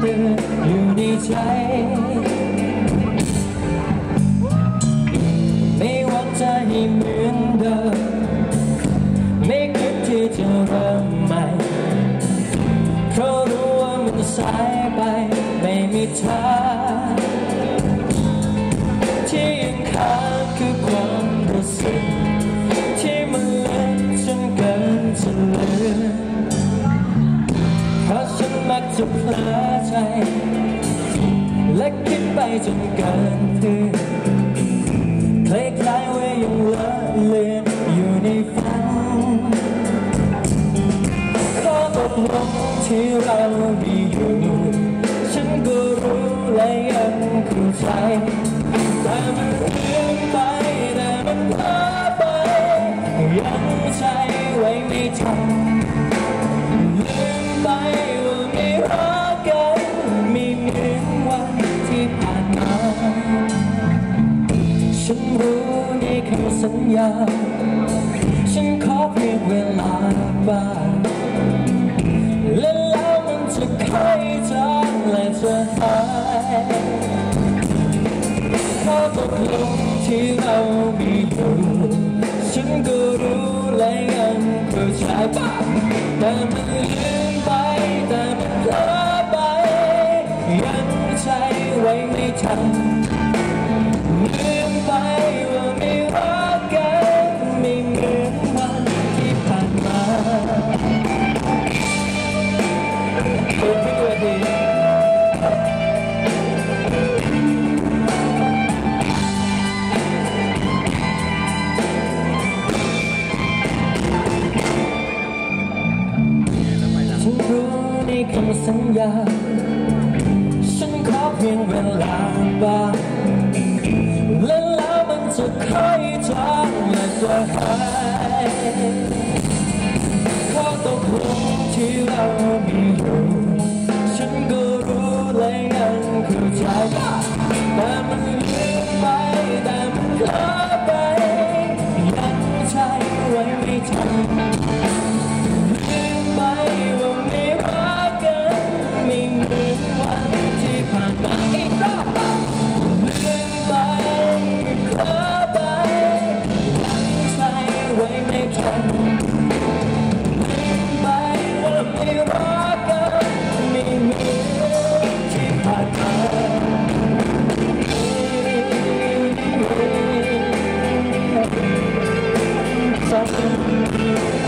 เดือนอยู่ในใจ ไม่หวังจะให้เหมือนเดิม ไม่คิดที่จะเริ่มใหม่ เพราะรู้ว่ามันสายไป ไม่มีทางที่ยังค้างคือความรู้สึก ที่มันเล็กจนเกินจะเลือน Cause you like to play และคิดไปจนเกินตื่นคล้ายๆว่ายังเลอะเลือนอยู่ในฝันข้อตกลงที่เรามีอยู่ ฉันก็รู้และยังเข้าใจแต่มันลืมไปแต่มันพาไปยังใจไว้ไม่ทัน รู้คำสัญญา ฉันขอเพียงเวลาบ้างและแล้วมันจะค่อยจางและจะหายข้อตกลงที่เรามีอยู่ฉันก็รู้และยังเข้าใจบ้างแต่มันลืมไปแต่มันเพลอไปยังใจไว้ไม่ทัน คำสัญญา ฉันขอเพียงเวลาบ้างและแล้วมันจะค่อยจางและจะหายข้อตกลงที่เรามี สั